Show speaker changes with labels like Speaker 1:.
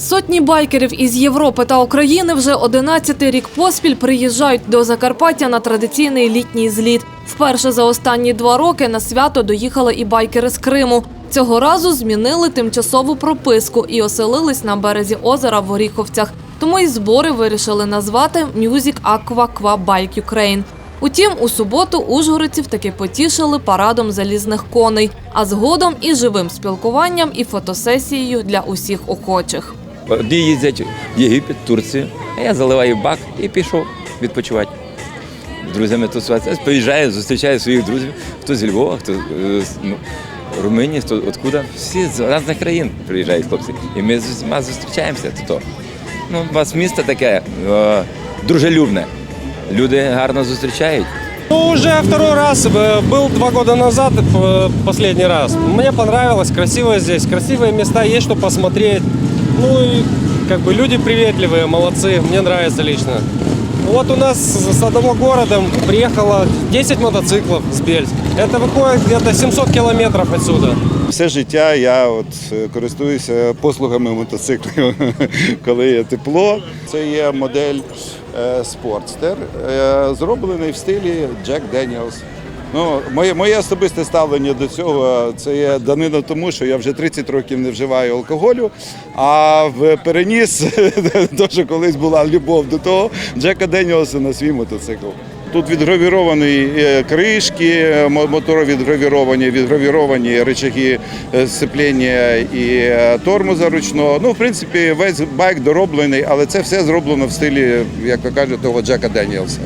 Speaker 1: Сотні байкерів із Європи та України вже 11-й рік поспіль приїжджають до Закарпаття на традиційний літній зліт. Вперше за останні два роки на свято доїхали і байкери з Криму. Цього разу змінили тимчасову прописку і оселились на березі озера в Оріховцях. Тому і збори вирішили назвати Music Aqua Qua Bike Ukraine. Утім, у суботу ужгородців таки потішили парадом залізних коней, а згодом і живим спілкуванням, і фотосесією для усіх охочих.
Speaker 2: Одні їздять в Єгипет, Турцію, а я заливаю бак і пішов відпочивати. З друзями тусуватися. Поїжджаю, зустрічаю своїх друзів, хто з Львова, хто е, з ну, Румунії, хто откуда. Всі з різних країн приїжджають хлопці. І ми з усіма зустрічаємося. То, ну, у вас місто таке е, дружелюбне Люди гарно зустрічають.
Speaker 3: Ну, уже второй раз, э, был два года назад, э, последний раз. Мне понравилось, красиво здесь, красивые места, есть что посмотреть. Ну и как бы люди приветливые, молодцы, мне нравится лично. Вот у нас с одного города приехало 10 мотоциклов с Бельск. Это выходит где-то 700 километров отсюда.
Speaker 4: Все життя я от е, користуюся послугами мотоциклів, коли є тепло. Це є модель е, Sportster, е, зроблений в стилі Jack Daniels. Ну, моє, моє особисте ставлення до цього це є данина тому, що я вже 30 років не вживаю алкоголю, а в переніс, що колись була любов до того, Джека Деніелса на свій мотоцикл. Тут відгравіровані е, кришки, е, мотори відгравіровані, відгравіровані рычаги е, сцеплення і е, тормоза ручного. Ну, в принципі, весь байк дороблений, але це все зроблено в стилі, як то кажуть, того Джека Деніелса.